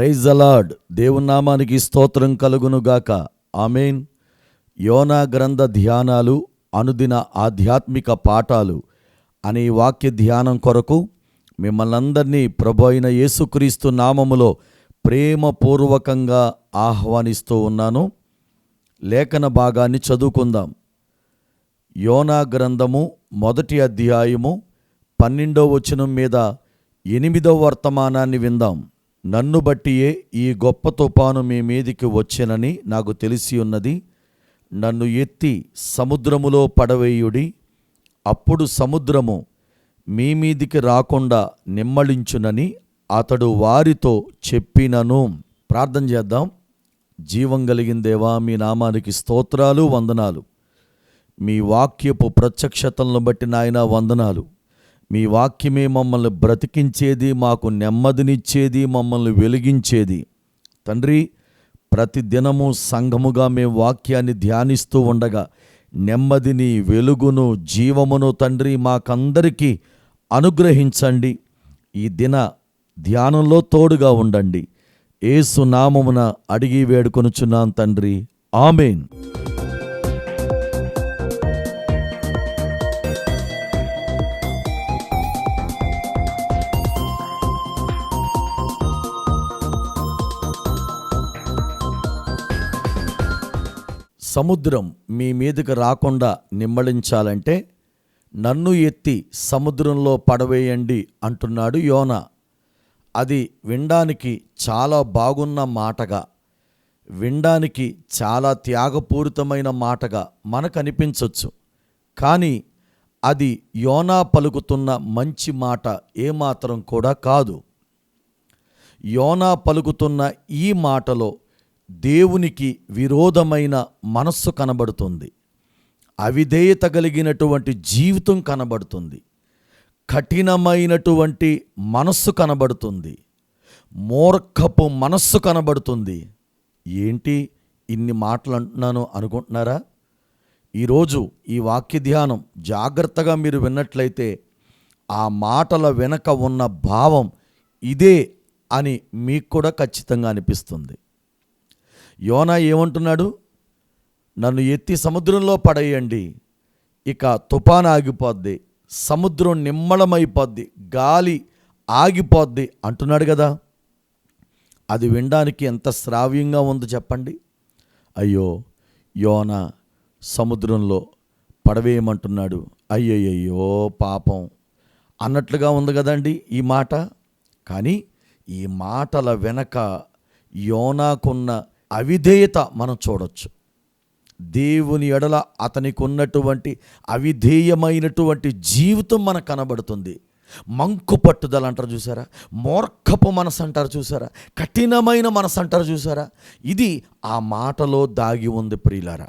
Praise అలాడ్ దేవునామానికి స్తోత్రం కలుగునుగాక ఆమెన్. యోనా గ్రంథ ధ్యానాలు అనుదిన ఆధ్యాత్మిక పాఠాలు అనే వాక్య ధ్యానం కొరకు మిమ్మల్ని అందరినీ ప్రభు అయిన యేసుక్రీస్తు నామములో ప్రేమపూర్వకంగా ఆహ్వానిస్తూ ఉన్నాను. లేఖన భాగాన్ని చదువుకుందాం. యోనా గ్రంథము మొదటి అధ్యాయము పన్నెండో వచనం మీద ఎనిమిదవ వర్తమానాన్ని విందాం. నన్ను బట్టియే ఈ గొప్ప తుపాను మీ మీదికి వచ్చెనని నాకు తెలిసి ఉన్నది. నన్ను ఎత్తి సముద్రములో పడవేయుడి. అప్పుడు సముద్రము మీ మీదికి రాకుండా నిమ్మళించునని అతడు వారితో చెప్పినను. ప్రార్థన చేద్దాం. జీవం కలిగిన దేవా మీ నామానికి స్తోత్రాలు వందనాలు. మీ వాక్యపు ప్రత్యక్షతలను బట్టి నాయన వందనాలు. మీ వాక్యమే మమ్మల్ని బ్రతికించేది మాకు నెమ్మదినిచ్చేది మమ్మల్ని వెలిగించేది. తండ్రి ప్రతి దినము సంఘముగా మేము వాక్యాన్ని ధ్యానిస్తూ ఉండగా నెమ్మదిని వెలుగును జీవమును తండ్రి మాకందరికీ అనుగ్రహించండి. ఈ దిన ధ్యానంలో తోడుగా ఉండండి. ఏసు నామమున అడిగి వేడుకొనుచున్నాను తండ్రి. ఆమెన్. సముద్రం మీ మీదకి రాకుండా నిమ్మళించాలంటే నన్ను ఎత్తి సముద్రంలో పడవేయండి అంటున్నాడు యోన. అది వినడానికి చాలా బాగున్న మాటగా వినడానికి చాలా త్యాగపూరితమైన మాటగా మనకు అనిపించవచ్చు కానీ అది యోనా పలుకుతున్న మంచి మాట ఏమాత్రం కూడా కాదు. యోనా పలుకుతున్న ఈ మాటలో దేవునికి విరోధమైన మనస్సు కనబడుతుంది. అవిధేయత కలిగినటువంటి జీవితం కనబడుతుంది. కఠినమైనటువంటి మనస్సు కనబడుతుంది. మూర్ఖపు మనస్సు కనబడుతుంది. ఏంటి ఇన్ని మాటలు అంటున్నాను అనుకుంటున్నారా? ఈరోజు ఈ వాక్య ధ్యానం జాగ్రత్తగా మీరు విన్నట్లయితే ఆ మాటల వెనక ఉన్న భావం ఇదే అని మీకు కూడా ఖచ్చితంగా అనిపిస్తుంది. యోనా ఏమంటున్నాడు? నన్ను ఎత్తి సముద్రంలో పడేయండి. ఇక తుఫాన్ ఆగిపోద్ది సముద్రం నిమ్మళమైపోద్ది గాలి ఆగిపోద్ది అంటున్నాడు కదా. అది వినడానికి ఎంత శ్రావ్యంగా ఉందో చెప్పండి. అయ్యో యోన సముద్రంలో పడవేయమంటున్నాడు. అయ్యయ్యో పాపం. అన్నట్లుగా ఉంది కదండి ఈ మాట. కానీ ఈ మాటల వెనక యోనాకున్న అవిధేయత మనం చూడొచ్చు. దేవుని ఎడల అతనికి ఉన్నటువంటి అవిధేయమైనటువంటి జీవితం మనకు కనబడుతుంది. మంకు పట్టుదల అంటారు చూసారా? మూర్ఖపు మనసు అంటారు చూసారా? కఠినమైన మనసు అంటారు చూసారా? ఇది ఆ మాటలో దాగి ఉంది ప్రియులారా.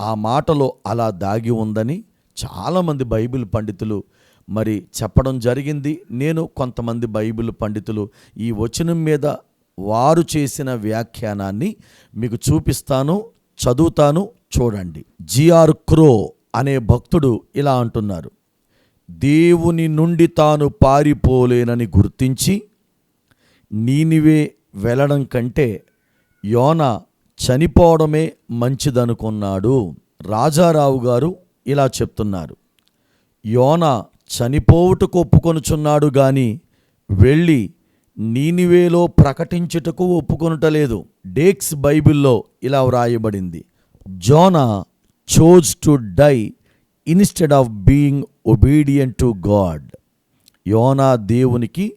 ఆ మాటలో అలా దాగి ఉందని చాలామంది బైబిల్ పండితులు మరి చెప్పడం జరిగింది. నేను కొంతమంది బైబిల్ పండితులు ఈ వచనం మీద వారు చేసిన వ్యాఖ్యానాన్ని మీకు చూపిస్తాను చదువుతాను చూడండి. జిఆర్ క్రో అనే భక్తుడు ఇలా అంటున్నారు. దేవుని నుండి తాను పారిపోలేనని గుర్తించి నీనివే వెళ్ళడం కంటే యోన చనిపోవడమే మంచిదనుకున్నాడు. రాజారావు గారు ఇలా చెప్తున్నారు. యోన చనిపోవుటకు ఒప్పుకొనుచున్నాడు గాని వెళ్ళి నీనివేలో ప్రకటించుటకు ఒప్పుకొనుటలేదు. డేక్స్ బైబిల్లో ఇలా వ్రాయబడింది. Jonah chose to die instead of being obedient to God యోనా దేవునికి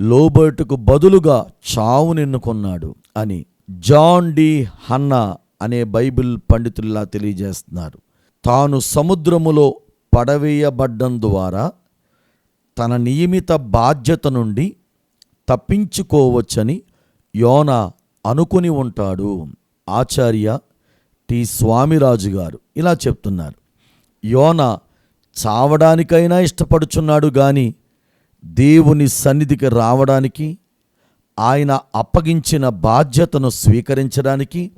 లోబర్టుకు బదులుగా చావునెన్నుకున్నాడు అని జాన్ డి హన్నా అనే బైబిల్ పండితుల్లా తెలియజేస్తున్నారు. తాను సముద్రములో పడవేయబడ్డం ద్వారా తన నియమిత బాధ్యత నుండి తప్పించుకోవచ్చని యోన అనుకుని ఉంటాడు. ఆచార్య టి. స్వామిరాజు గారు ఇలా చెప్తున్నారు. యోన చావడానికైనా ఇష్టపడుచున్నాడు గాని దేవుని సన్నిధికి రావడానికి ఆయన అప్పగించిన బాధ్యతను స్వీకరించడానికి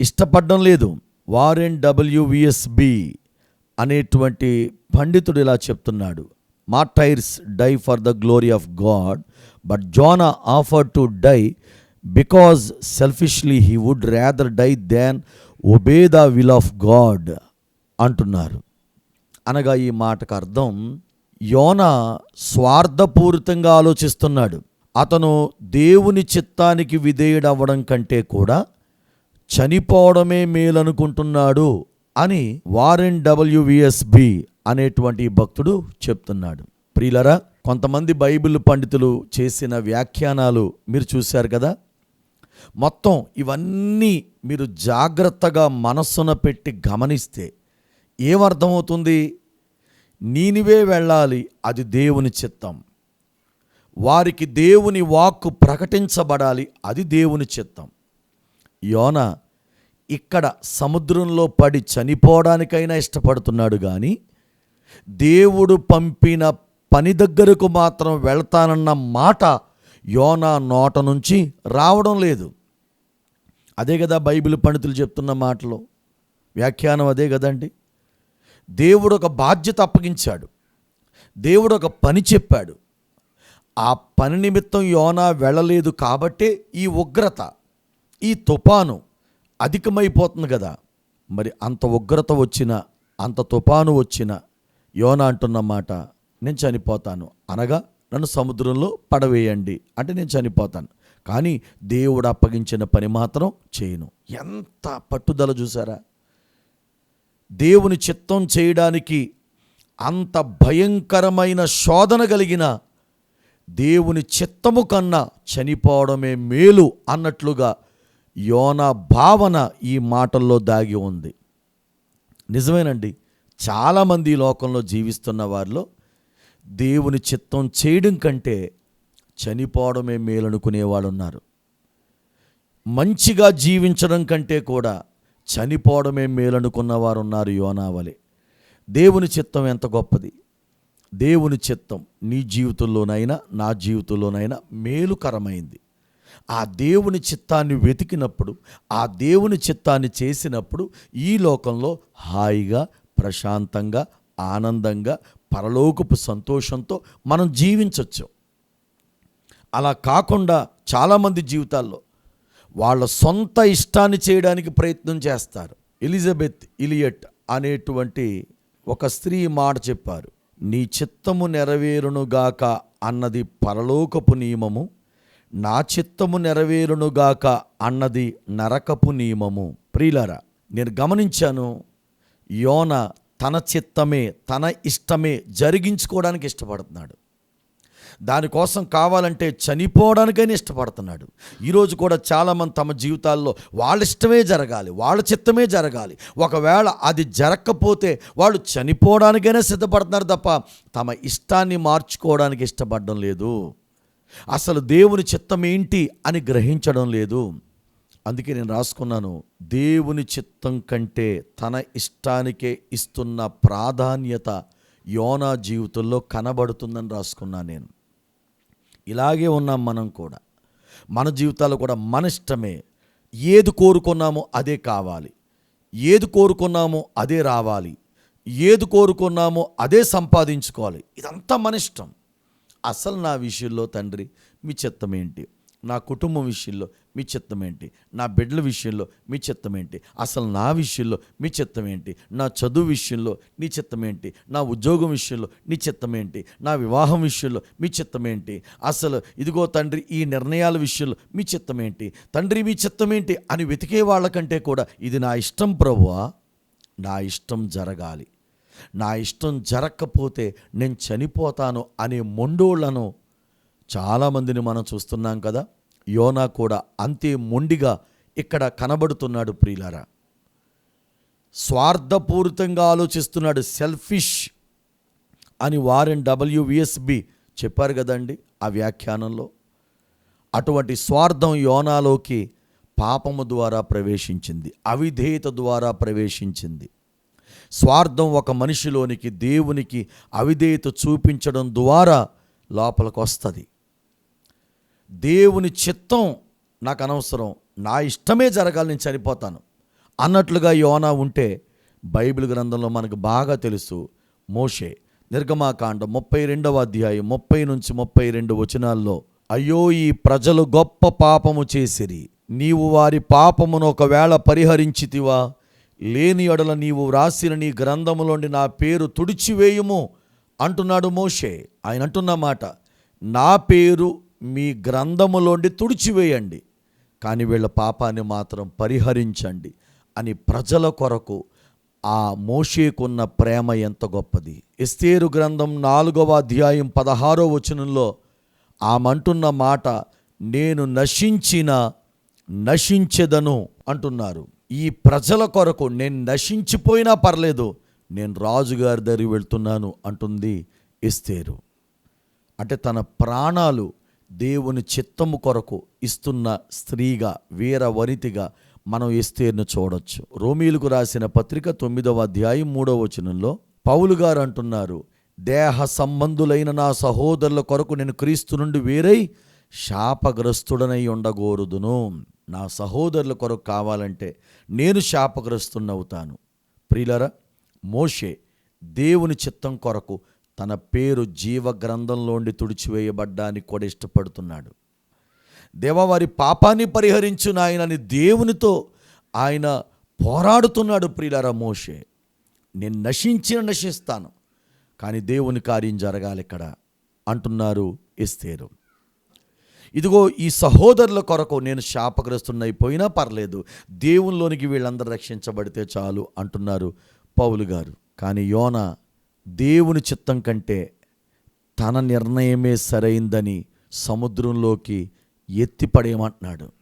ఇష్టపడడం లేదు. వారెన్ డబ్ల్యూవిఎస్బి అనేటువంటి పండితుడు ఇలా చెప్తున్నాడు. Martyrs die for the glory of God. But Jonah offer to die because selfishly he would rather die than obey the will of God అంటున్నారు. అనగా ఈ మాటకు అర్థం యోన స్వార్థపూరితంగా ఆలోచిస్తున్నాడు. అతను దేవుని చిత్తానికి విధేయుడవ్వడం కంటే కూడా చనిపోవడమే మేలనుకుంటున్నాడు అని వారెన్ డబ్ల్యూవిఎస్బి అనేటువంటి భక్తుడు చెప్తున్నాడు. ప్రియులరా కొంతమంది బైబిల్ పండితులు చేసిన వ్యాఖ్యానాలు మీరు చూశారు కదా? మొత్తం ఇవన్నీ మీరు జాగ్రత్తగా మనస్సున పెట్టి గమనిస్తే ఏమర్థమవుతుంది? నీనివే వెళ్ళాలి అది దేవుని చిత్తం. వారికి దేవుని వాక్కు ప్రకటించబడాలి అది దేవుని చిత్తం. యోన ఇక్కడ సముద్రంలో పడి చనిపోవడానికైనా ఇష్టపడుతున్నాడు కానీ దేవుడు పంపిన పని దగ్గరకు మాత్రం వెళ్తానన్న మాట యోనా నోట నుంచి రావడం లేదు. అదే కదా బైబిల్ పండితులు చెప్తున్న మాటలో. వ్యాఖ్యానం అదే కదండి. దేవుడు ఒక బాధ్యత అప్పగించాడు. దేవుడు ఒక పని చెప్పాడు. ఆ పని నిమిత్తం యోనా వెళ్ళలేదు కాబట్టే ఈ ఉగ్రత ఈ తుఫాను అధికమైపోతుంది కదా. మరి అంత ఉగ్రత వచ్చిన అంత తుఫాను వచ్చిన యోనా అంటున్న మాట నేను చనిపోతాను. అనగా నన్ను సముద్రంలో పడవేయండి అంటే నేను చనిపోతాను. కానీ దేవుడు అప్పగించిన పని మాత్రం చేయను. ఎంత పట్టుదల చూసారా? దేవుని చిత్తం చేయడానికి అంత భయంకరమైన శోధన కలిగిన దేవుని చిత్తము కన్నా చనిపోవడమే మేలు అన్నట్లుగా యోన భావన ఈ మాటల్లో దాగి ఉంది. నిజమేనండి. చాలామంది ఈ లోకంలో జీవిస్తున్న వారిలో దేవుని చిత్తం చేయడం కంటే చనిపోవడమే మేలనుకునే వాళ్ళు ఉన్నారు మంచిగా జీవించడం కంటే కూడా చనిపోవడమే మేలనుకున్న వారు ఉన్నారు యోనావలే దేవుని చిత్తం ఎంత గొప్పది. దేవుని చిత్తం నీ జీవితంలోనైనా నా జీవితంలోనైనా మేలుకరమైంది. ఆ దేవుని చిత్తాన్ని వెతికినప్పుడు ఆ దేవుని చిత్తాన్ని చేసినప్పుడు ఈ లోకంలో హాయిగా ప్రశాంతంగా ఆనందంగా పరలోకపు సంతోషంతో మనం జీవించవచ్చు అలా కాకుండా చాలామంది జీవితాల్లో వాళ్ళ సొంత ఇష్టాన్ని చేయడానికి ప్రయత్నం చేస్తారు. ఎలిజబెత్ ఇలియట్ అనేటువంటి ఒక స్త్రీ మాట చెప్పారు నీ చిత్తము నెరవేరునుగాక అన్నది పరలోకపు నియమము నా చిత్తము నెరవేరునుగాక అన్నది నరకపు నియమము. ప్రియులారా నేను గమనించాను యోన తన చిత్తమే తన ఇష్టమే జరిగించుకోవడానికి ఇష్టపడుతున్నాడు. దానికోసం కావాలంటే చనిపోవడానికైనా ఇష్టపడుతున్నాడు. ఈరోజు కూడా చాలామంది తమ జీవితాల్లో వాళ్ళ ఇష్టమే జరగాలి వాళ్ళ చిత్తమే జరగాలి. ఒకవేళ అది జరగకపోతే వాళ్ళు చనిపోవడానికైనా సిద్ధపడుతున్నారు తప్ప తమ ఇష్టాన్ని మార్చుకోవడానికి ఇష్టపడడం లేదు. అసలు దేవుని చిత్తం ఏంటి అని గ్రహించడం లేదు. అందుకే నేను రాసుకున్నాను దేవుని చిత్తం కంటే తన ఇష్టానికే ఇస్తున్న ప్రాధాన్యత యోనా జీవితంలో కనబడుతుందని రాసుకున్నాను నేను. ఇలాగే ఉన్నాం మనం కూడా. మన జీవితాల్లో కూడా మన ఇష్టమే. ఏది కోరుకున్నామో అదే కావాలి. ఏది కోరుకున్నామో అదే రావాలి. ఏది కోరుకున్నామో అదే సంపాదించుకోవాలి. ఇదంతా మన ఇష్టం. అసలు నా విషయంలో తండ్రి మీ చిత్తం ఏంటి? నా కుటుంబం విషయంలో మీ చిత్తం ఏంటి? నా బిడ్డల విషయంలో మీ చిత్తం ఏంటి? అసలు నా విషయంలో మీ చిత్తం ఏంటి? నా చదువు విషయంలో నీ చిత్తం ఏంటి? నా ఉద్యోగం విషయంలో నీ చిత్తం ఏంటి? నా వివాహం విషయంలో మీ చిత్తం ఏంటి? అసలు ఇదిగో తండ్రి ఈ నిర్ణయాల విషయంలో మీ చిత్తం ఏంటి? తండ్రి మీ చిత్తం ఏంటి? అని వెతికే వాళ్ళకంటే కూడా ఇది నా ఇష్టం ప్రభువా. నా ఇష్టం జరగాలి. నా ఇష్టం జరగకపోతే నేను చనిపోతాను అనే మొండోళ్ళను చాలామందిని మనం చూస్తున్నాం కదా. యోనా కూడా అంతే మొండిగా ఇక్కడ కనబడుతున్నాడు ప్రియులారా. స్వార్థపూరితంగా ఆలోచిస్తున్నాడు సెల్ఫిష్ అని వారెన్ డబ్ల్యూవిఎస్బి చెప్పారు కదండి ఆ వ్యాఖ్యానంలో. అటువంటి స్వార్థం యోనాలోకి పాపము ద్వారా ప్రవేశించింది అవిధేయత ద్వారా ప్రవేశించింది. స్వార్థం ఒక మనిషిలోనికి దేవునికి అవిధేయత చూపించడం ద్వారా లోపలికి వస్తుంది. దేవుని చిత్తం నాకు అనవసరం. నా ఇష్టమే జరగాలి నేను చనిపోతాను. అన్నట్లుగా యోనా ఉంటే బైబిల్ గ్రంథంలో మనకు బాగా తెలుసు మోషే నిర్గమాకాండం ముప్పై రెండవ అధ్యాయం ముప్పై నుంచి ముప్పై రెండు వచనాల్లో అయ్యో ఈ ప్రజలు గొప్ప పాపము చేసిరి. నీవు వారి పాపమును ఒకవేళ పరిహరించితివా? లేని ఎడల నీవు వ్రాసిన నీ గ్రంథములోని నా పేరు తుడిచివేయుము. అంటున్నాడు మోషే. ఆయన అంటున్న మాట నా పేరు మీ గ్రంథములోండి తుడిచివేయండి కానీ వీళ్ళ పాపాన్ని మాత్రం పరిహరించండి అని ప్రజల కొరకు ఆ మోషేకున్న ప్రేమ ఎంత గొప్పది. ఎస్తేరు గ్రంథం నాలుగవ అధ్యాయం పదహారో వచనంలో ఆమంటున్న మాట నేను నశించిన నశించెదను అంటున్నారు. ఈ ప్రజల కొరకు నేను నశించిపోయినా పర్లేదు నేను రాజుగారి దగ్గరికి వెళ్తున్నాను అంటుంది ఇస్తేరు అంటే తన ప్రాణాలు దేవుని చిత్తము కొరకు ఇస్తున్న స్త్రీగా వీర వనితిగా మనం ఎస్తేర్ను చూడొచ్చు. రోమీలకు రాసిన పత్రిక తొమ్మిదవ అధ్యాయం మూడవ వచనంలో పౌలు గారు అంటున్నారు దేహ సంబంధులైన నా సహోదరుల కొరకు నేను క్రీస్తు నుండి వేరై శాపగ్రస్తుడనై ఉండగోరుదును. నా సహోదరుల కొరకు కావాలంటే నేను శాపగ్రస్తున్నవుతాను ప్రియులరా మోషే దేవుని చిత్తం కొరకు తన పేరు జీవ గ్రంథంలోండి తుడిచివేయబడ్డానికి కూడా ఇష్టపడుతున్నాడు. దేవా వారి పాపాన్ని పరిహరించు నాయనని దేవునితో ఆయన పోరాడుతున్నాడు ప్రియులరా మోషే. నేను నశించిన నశిస్తాను కానీ దేవుని కార్యం జరగాలి ఇక్కడ అంటున్నారు ఇస్తేరు ఇదిగో ఈ సహోదరుల కొరకు నేను శాపగ్రస్తున్నైపోయినా పర్లేదు దేవునిలోనికి వీళ్ళందరూ రక్షించబడితే చాలు అంటున్నారు పౌలు గారు. కానీ యోన దేవుని చిత్తం కంటే తన నిర్ణయమే సరైందని సముద్రంలోకి ఎత్తిపడేయమంటున్నాడు.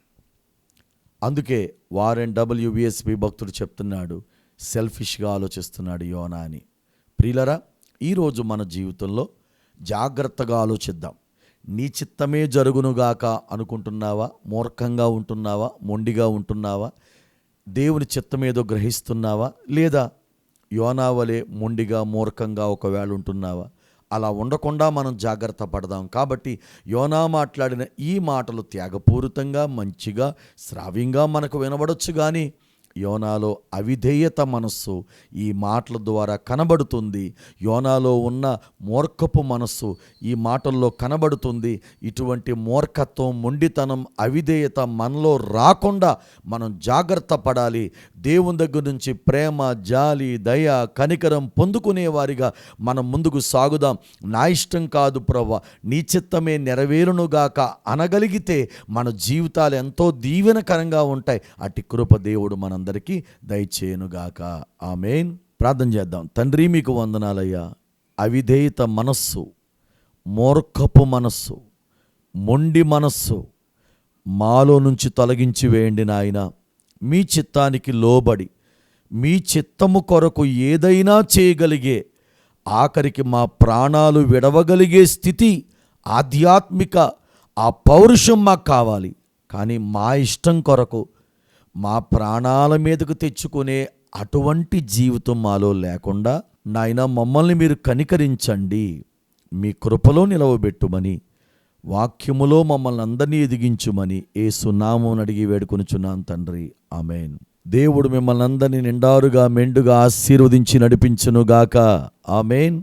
అందుకే వారెన్ డబ్ల్యూబిఎస్పి భక్తుడు చెప్తున్నాడు సెల్ఫిష్గా ఆలోచిస్తున్నాడు యోనా అని. ప్రియులరా ఈరోజు మన జీవితంలో జాగ్రత్తగా ఆలోచిద్దాం. నీ చిత్తమే జరుగునుగాక అనుకుంటున్నావా? మూర్ఖంగా ఉంటున్నావా? మొండిగా ఉంటున్నావా? దేవుని చిత్తమేదో గ్రహిస్తున్నావా? లేదా యోనా వలె మొండిగా మూర్ఖంగా ఒకవేళ ఉంటున్నావా? అలా ఉండకుండా మనం జాగ్రత్త పడదాం. కాబట్టి యోనా మాట్లాడిన ఈ మాటలు త్యాగపూరితంగా మంచిగా శ్రావ్యంగా మనకు వినబడొచ్చు కానీ యోనాలో అవిధేయత మనస్సు ఈ మాటల ద్వారా కనబడుతుంది. యోనాలో ఉన్న మూర్ఖపు మనస్సు ఈ మాటల్లో కనబడుతుంది. ఇటువంటి మూర్ఖత్వం మొండితనం అవిధేయత మనలో రాకుండా మనం జాగ్రత్త పడాలి. దేవుని దగ్గర నుంచి ప్రేమ జాలి దయ కనికరం పొందుకునే వారిగా మనం ముందుకు సాగుదాం. నా ఇష్టం కాదు ప్రవ్వ నీ చిత్తమే నెరవేరునుగాక అనగలిగితే మన జీవితాలు ఎంతో దీవెనకరంగా ఉంటాయి. అటు కృప దేవుడు మనందరికీ దయచేయునుగాక. ఆమెన్. ప్రార్థన చేద్దాం. తండ్రి మీకు వందనాలయ్యా. అవిధేయత మనస్సు మూర్ఖపు మనస్సు మొండి మనస్సు మాలో నుంచి తొలగించి వేయండి నాయన. మీ చిత్తానికి లోబడి మీ చిత్తము కొరకు ఏదైనా చేయగలిగే ఆఖరికి మా ప్రాణాలు విడవగలిగే స్థితి ఆధ్యాత్మిక ఆ పౌరుషం మాకు కావాలి. కానీ మా ఇష్టం కొరకు మా ప్రాణాల మీదకు తెచ్చుకునే అటువంటి జీవితం మాలో లేకుండా నాయన మమ్మల్ని మీరు కనికరించండి. మీ కృపలో నిలవబెట్టుమని వాక్యములో మమ్మల్ని అందరినీ ఎదిగించుమని ఏ సున్నామం అడిగి వేడుకొనుచున్నాను తండ్రి. ఆమెన్. దేవుడు మిమ్మల్ని అందరినీ నిండారుగా మెండుగా ఆశీర్వదించి నడిపించునుగాక. ఆమెన్.